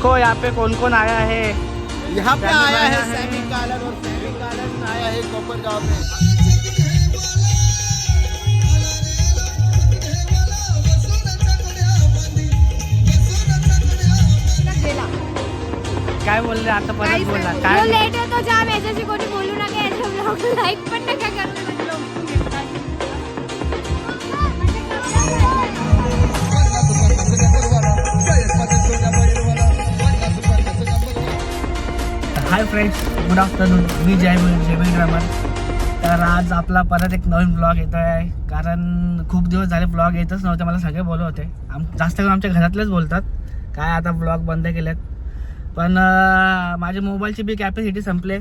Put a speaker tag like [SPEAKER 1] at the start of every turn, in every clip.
[SPEAKER 1] देखो यहाँ पे कौन कौन आया है?
[SPEAKER 2] यहाँ पे आया
[SPEAKER 1] आया
[SPEAKER 2] है। सैमी कालन और सैमी कालन आया है कोपर गाँव में
[SPEAKER 1] काय बोलले आता परत बोलला
[SPEAKER 3] जो
[SPEAKER 1] काय
[SPEAKER 3] लेट होतो जाम याच्याशी कोणी बोलू नका याच्या ब्लॉग लाईक पण नका
[SPEAKER 1] फ्रेंड्स गुड आफ्टरनून मी जय जयवीर रमन तर आज आपला परत एक नवीन ब्लॉग येतो आहे कारण खूप दिवस झाले ब्लॉग येतच नव्हते मला सगळे बोलत होते. आम जास्त करून आमच्या घरातलेच बोलतात. काय आता ब्लॉग बंद केलेत. पण माझ्या मोबाईलची बी कॅपॅसिटी संपले.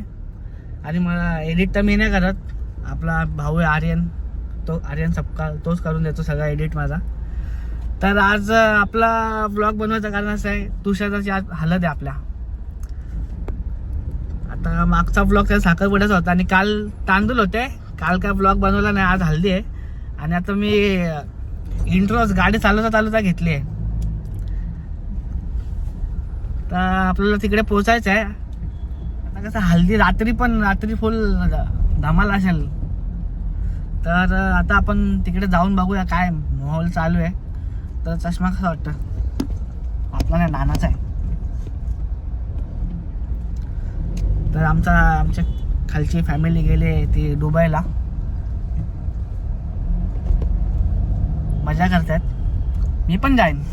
[SPEAKER 1] आणि मला एडिट तर मी नाही करत. आपला भाऊ आहे आर्यन. तो आर्यन सबका तोच करून देतो सगळा एडिट माझा. तर आज आपला ब्लॉग बनवायचं कारण असं आहे तुषाराची आज हालत आहे आपल्या. आता मागचा ब्लॉग त्या साखरपुड्याचा होता आणि काल तांदूळ होते. काल काय ब्लॉग बनवला नाही आज हल्दी आहे. आणि आता मी इंट्रोज गाडी चालवता चालवता घेतली आहे. तर आपल्याला तिकडे पोचायचं आहे. आता कसं हल्दी रात्री पण रात्री फुल धमाल असेल. तर आता आपण तिकडे जाऊन बघूया काय माहोल चालू आहे. तर चष्मा कसा वाटतं? आपला नाही नानाचा आहे. तर आमचा आमच्या खालची फॅमिली गेले ती दुबईला. मजा करतात. मी पण जाईन.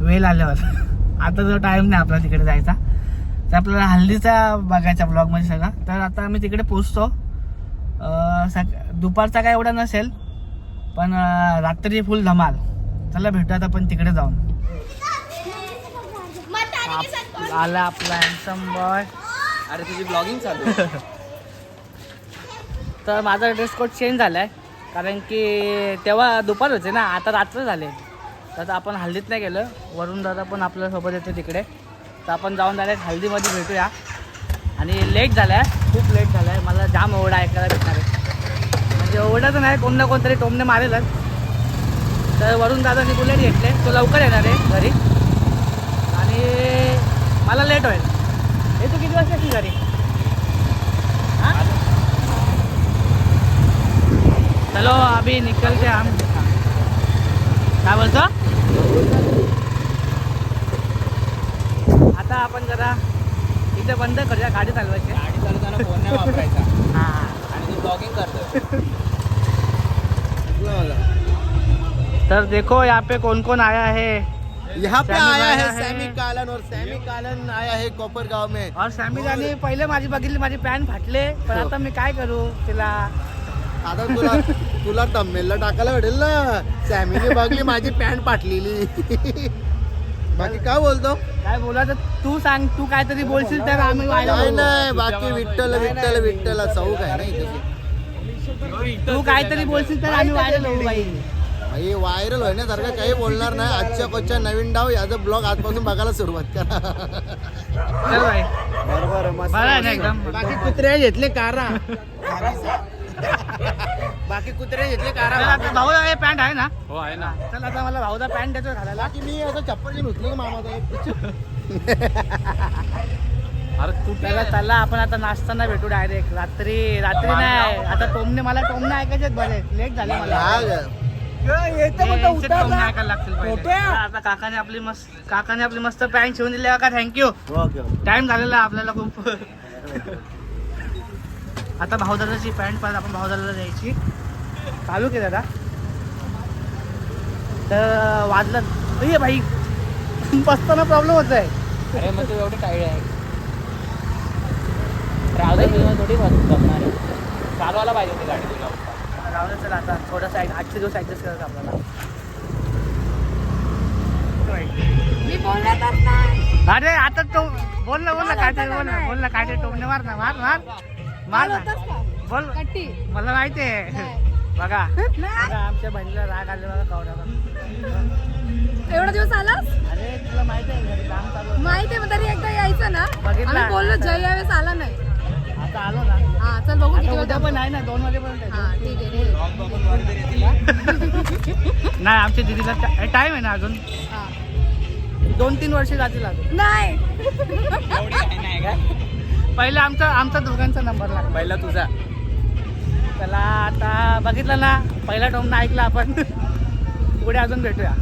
[SPEAKER 1] वेळ आल्यावर. आता जो टाईम नाही आपला तिकडे जायचा. तर आपल्याला हल्दीचा बघायचा ब्लॉगमध्ये सगळा. तर आता आम्ही तिकडे पोचतो. अं, सक दुपारचा काय एवढा नसेल. पण रात्री फुल धमाल. चला भेटूयात आपण तिकडे जाऊन. आप- आला आपला हॅन्सम बॉय
[SPEAKER 2] अरे तुझी ब्लॉगिंग चालू.
[SPEAKER 1] तर माझा ड्रेस कोड चेंज झाला आहे कारण की तेव्हा दुपार होते ना आता रात्र झाले. तर आपण हल्दीत नाही गेलं. वरून दादा पण आपल्यासोबत येते तिकडे. तर आपण जाऊन डायरेक्ट हल्दीमध्ये भेटूया. आणि लेट झाला आहे खूप लेट झाला आहे मला जाम ओढा ऐकायला भेटणार आहे. म्हणजे ओढा तर नाही कोण ना कोणतरी टोमने मारेलच. तर वरून दादानी बुलेट घेतले तो लवकर येणार आहे घरी. आणि मला लेट होईल. हे तू किती वाजता येशील घरी? हां? चलो अभी निकलते हम. काय बोलतो? आता आपण जरा इथे बंद करूया गाडी चालवायची.
[SPEAKER 2] गाडी चालवताना फोन नाही वापरायचा.
[SPEAKER 1] हा.
[SPEAKER 2] आणि तू ब्लॉगिंग करतो
[SPEAKER 1] तर देखो यहाँ पे कौन कौन आया है?
[SPEAKER 2] यहाँ पे
[SPEAKER 1] सैमी
[SPEAKER 2] आया है। सैमी कालन और सैमी कालन आया है कोपर गांव में।
[SPEAKER 1] और सॅमीजाने पहिले माझी बघितली माझी पॅन्ट फाटले पण आता मी काय करू? तिला
[SPEAKER 2] आता तुला तुला तम्मेलला टाकायला भेटेल ना। सॅमीने बघली माझी पॅन्ट पाटलेली बाकी काय बोलतो?
[SPEAKER 1] काय बोला तर तू सांग तू काहीतरी बोलशील तर आम्ही व्हायला
[SPEAKER 2] नाही. नाही बाकी विठ्ठल विठ्ठल विठ्ठल चौक आहे नाही तशी
[SPEAKER 1] तू काहीतरी बोलशील तर आम्ही व्हायला बाई?
[SPEAKER 2] हे व्हायरल होण्यासारखं काही बोलणार नाही. आजच्या कोच्या नवीन डाव याचा ब्लॉग आजपासून बघायला सुरुवात करा. बाकी कुत्रे घेतले कारा. बाकी कुत्रे घेतले कारा.
[SPEAKER 1] आता भाऊला हे पॅन्ट आहे ना?
[SPEAKER 4] हो आहे ना.
[SPEAKER 1] चल आता मला भाऊचा पॅन्ट देतो घालायला
[SPEAKER 2] बाकी मी असं चप्पल घेऊन उचलो मामाचा
[SPEAKER 4] अरे तू
[SPEAKER 1] त्याला चला आपण आता नाश्ताना भेटू डायरेक्ट रात्री रात्री नाही. आता टोमने मला टोमने ऐकायचे बरे. लेट झाले मला. काकाने आपली मस्त काकाने आपली मस्त पॅन्ट शिवून दिली का थँक्यू टाइम झालेला आपल्याला खूप. आता भाऊदादाची पॅन्ट पण आपण भाऊदादाला द्यायची. चालू केलं दादा तर वाजलं. ये भाई बसताना प्रॉब्लेम होत आहे.
[SPEAKER 4] अरे मग तू एवढी टाळी आहे. थोडी चालवायला पाहिजे होती गाडी तुला.
[SPEAKER 1] दे चला आता थोडंसं आजचे दिवस ऍडजस्ट करायचं आपल्याला अरे आता तो बोल ना बोल ना काय बोल ना. बोल ना काय ते टोमने मार ना मार मार. मार ना? बोल.
[SPEAKER 3] कट्टी.
[SPEAKER 1] मला माहिती आहे. बघा. आमच्या बहिणीला राग आले बघा कवड्याला
[SPEAKER 3] एवढा दिवस आलास?
[SPEAKER 1] अरे तुला माहिती आहे घरी काम चालू होतं.
[SPEAKER 3] माहिती आहे मग तरी एकदा यायचं ना.
[SPEAKER 1] बघितलं.
[SPEAKER 3] आम्ही बोललो जय यावेळेस आला नाही.
[SPEAKER 1] आता आलो ना
[SPEAKER 3] हा चल बघू किती
[SPEAKER 1] आता उद्या. पण आहे ना दोन वाजेपर्यंत
[SPEAKER 3] हा
[SPEAKER 1] आहे.
[SPEAKER 3] ठीक आहे ठीक आहे.
[SPEAKER 1] नाही आमच्या दिदीला टाइम आहे ना अजून.
[SPEAKER 3] हा.
[SPEAKER 1] दोन तीन वर्ष जातील अजून.
[SPEAKER 3] नाही.
[SPEAKER 1] पहिला आमचा आमचा दोघांचा नंबर लागला.
[SPEAKER 4] पहिला तुझा.
[SPEAKER 1] त्याला आता बघितलं ना पहिला टोमनं ऐकला आपण. पुढे अजून भेटूया.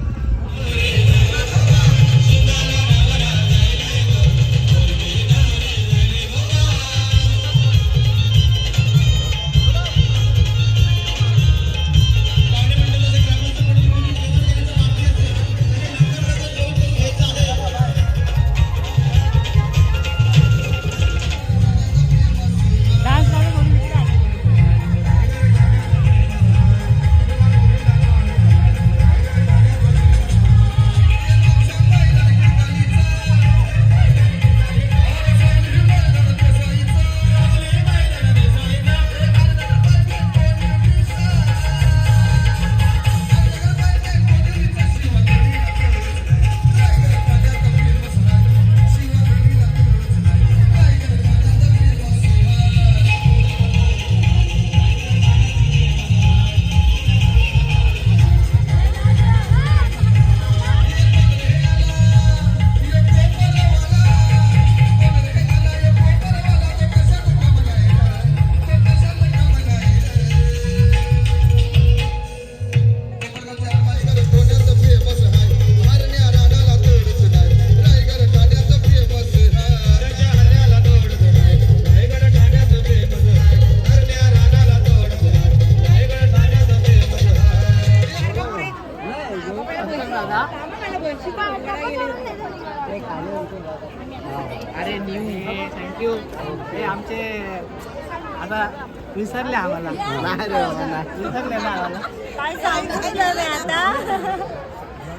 [SPEAKER 1] आम्हाला.
[SPEAKER 2] नाही रे बाबा, नाही.
[SPEAKER 1] विसरले ना आम्हाला.
[SPEAKER 3] काय सांगितलं नाही आता?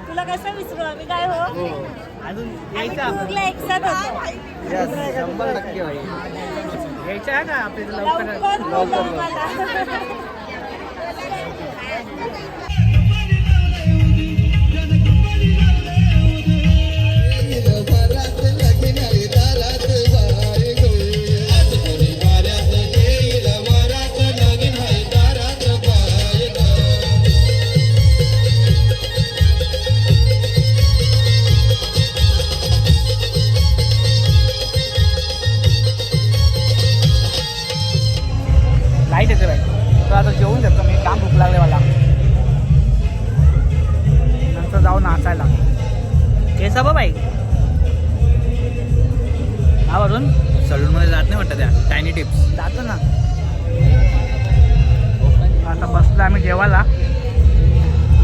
[SPEAKER 3] तुला कसं विसरू आम्ही? काय हो?
[SPEAKER 1] अजून
[SPEAKER 3] आम्ही
[SPEAKER 1] यायचं आपण
[SPEAKER 3] टूरला एकसाथ होतो.
[SPEAKER 2] Yes, शंभर टक्के भाई.
[SPEAKER 1] यायचं आहे का? आपल्याला लवकर काम भूक लागले मला? नंतर जाऊ नाचायला. हे सब बाई. आवरून
[SPEAKER 4] सलूनमध्ये जात नाही वाटतं त्या. टायनी टिप्स
[SPEAKER 1] जातो ना. आता बसलो आम्ही जेवायला.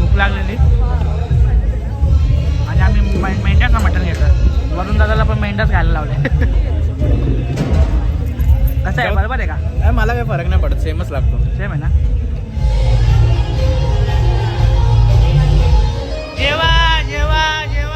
[SPEAKER 1] भूक लागलेली. आणि आम्ही मे- मेंढ्याचं मटण घेतो वरून दादाला पण मेंढ्याच खायला लावले. कसं आहे? बरोबर आहे का?
[SPEAKER 4] मला काही फरक नाही पडत. सेमच लागतो.
[SPEAKER 1] सेम आहे ना?
[SPEAKER 5] જેવા જેવા જેવા.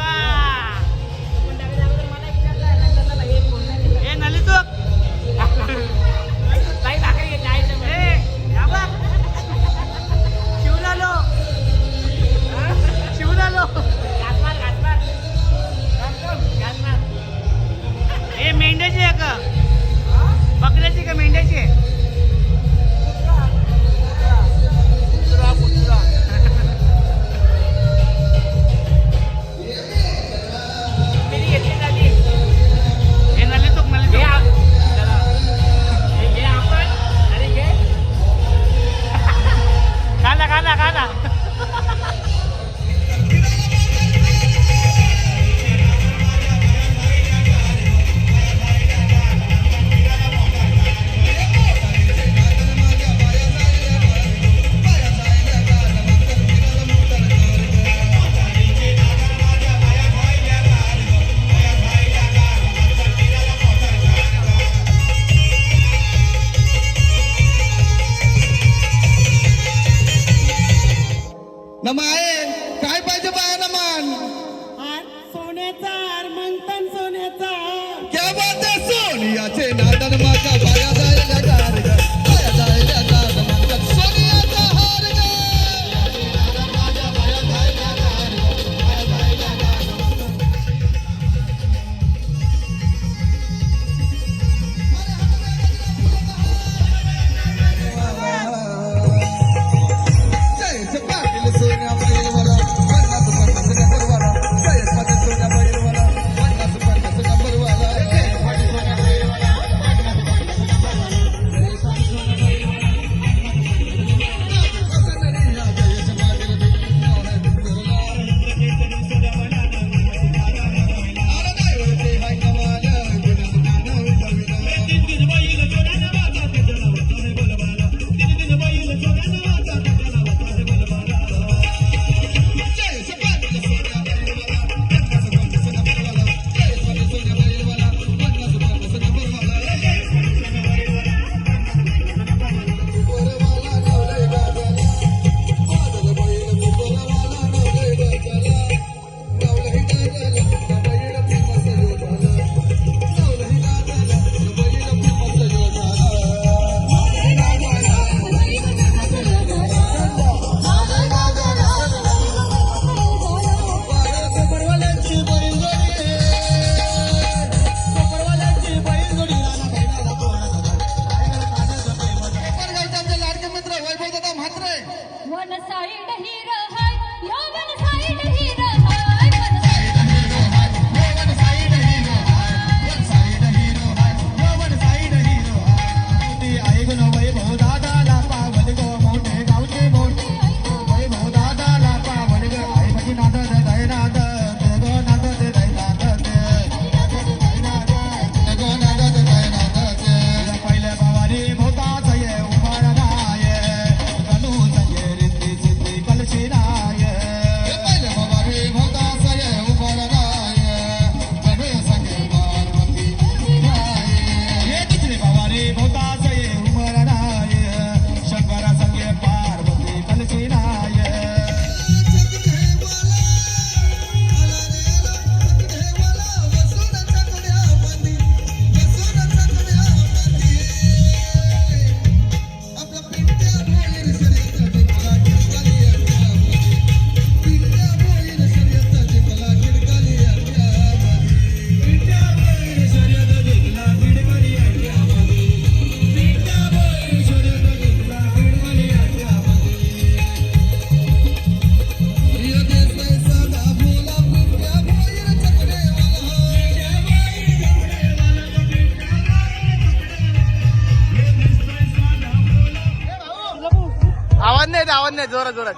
[SPEAKER 1] नाही जोरात जोरात.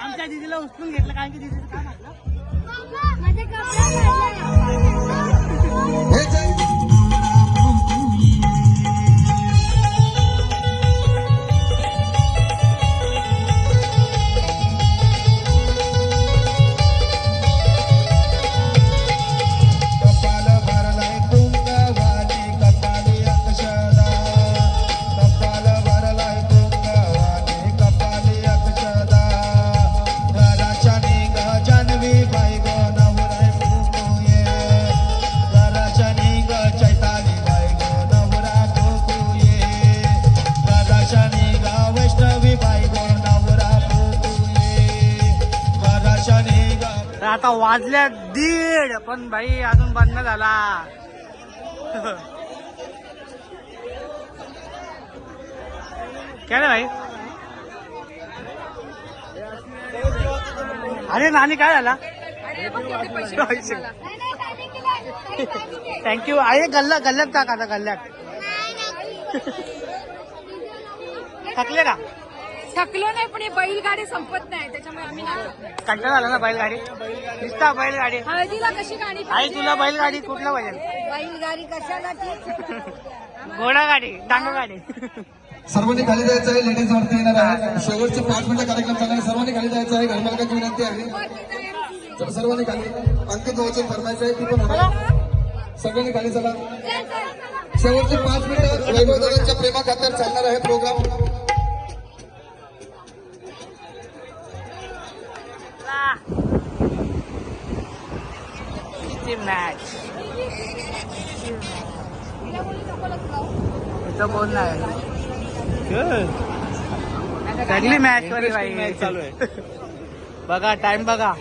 [SPEAKER 1] आमच्या दिदीला उचलून घेतलं कारण की दिदीचं काम असलं आता वाजल्या दीड पण भाई अजून बंद झाला. काय भाई? अरे नानी काय झाला? थँक्यू अरे गल्ला गल्ल्यात टाक आता गल्ल्यात थकले का?
[SPEAKER 3] थकलो नाही पण हे बैलगाडी संपत नाही.
[SPEAKER 1] कंटाळा झाला ना बैलगाडी? नुसता बैलगाडी.
[SPEAKER 3] हळदीला कशी गाडी
[SPEAKER 1] आई तुला बैलगाडी कुठला पाहिजे?
[SPEAKER 3] बैलगाडी कशाला
[SPEAKER 1] घोडा गाडी डांग गाडी
[SPEAKER 5] सर्वांनी खाली जायचं आहे लेडीज वरती येणार आहे. शेवटचे पाच मिनिटं कार्यक्रम चालणार आहे. सर्वांनी खाली जायचं आहे घरमालकाची विनंती आहे. तर सर्वांनी खाली अंकित भाऊची फरमायचं आहे ती पण सगळ्यांनी खाली चला. शेवटचे पाच मिनिटं वैभव दादांच्या प्रेमा खात्यावर चालणार आहे प्रोग्राम
[SPEAKER 1] मॅच इथं बोल नाही सगळी मॅच वर भाई चालू आहे. बघा टाइम बघा.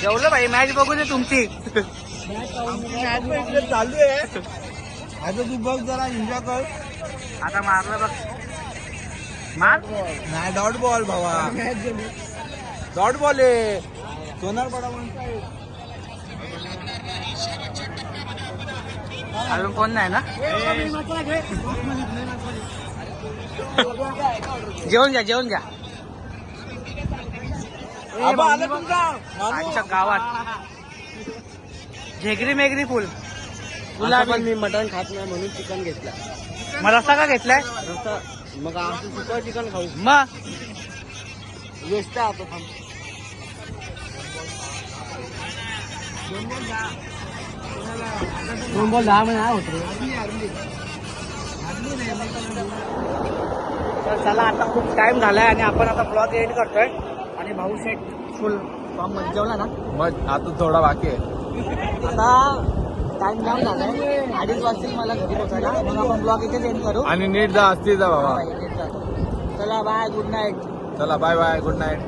[SPEAKER 1] जेवलं भाई मॅच बघू दे तुमची.
[SPEAKER 2] चालू आहे. आता तू बघ जरा एन्जॉय कर.
[SPEAKER 1] आता मारलं बघ. मार.
[SPEAKER 2] नाही डॉट बॉल भावा. डॉट बॉल आहे. सोनार पडा
[SPEAKER 1] अजून कोण नाही ना? जेवण घ्या जेवण घ्या. आजच्या गावात. झेगरी मेगरी फुल.
[SPEAKER 4] तुला पण मी मटण खात नाही म्हणून चिकन घेतलं
[SPEAKER 1] मला रस्ता का घेतलाय
[SPEAKER 4] मग आमचं सुकं चिकन खाऊ.
[SPEAKER 1] मग?
[SPEAKER 4] वेस्ट आता थांब. दोन बॉल दहा महिने होत. रे
[SPEAKER 1] तर चला आता खूप टाइम झालाय आणि आपण आता ब्लॉग एंड करतोय. आणि भाऊ शेठ फुल फॉर्ममध्ये जेवला ना?
[SPEAKER 2] मग आता थोडा बाकी आहे.
[SPEAKER 1] आता टाइम जाम झालाय. अडीच वाजतील मला घरी पोहोचायला मग आपण ब्लॉग इथेच एंड करू.
[SPEAKER 2] आणि नीट जा असती जा बाबा.
[SPEAKER 1] चला बाय गुड नाईट
[SPEAKER 2] चला बाय बाय गुड नाईट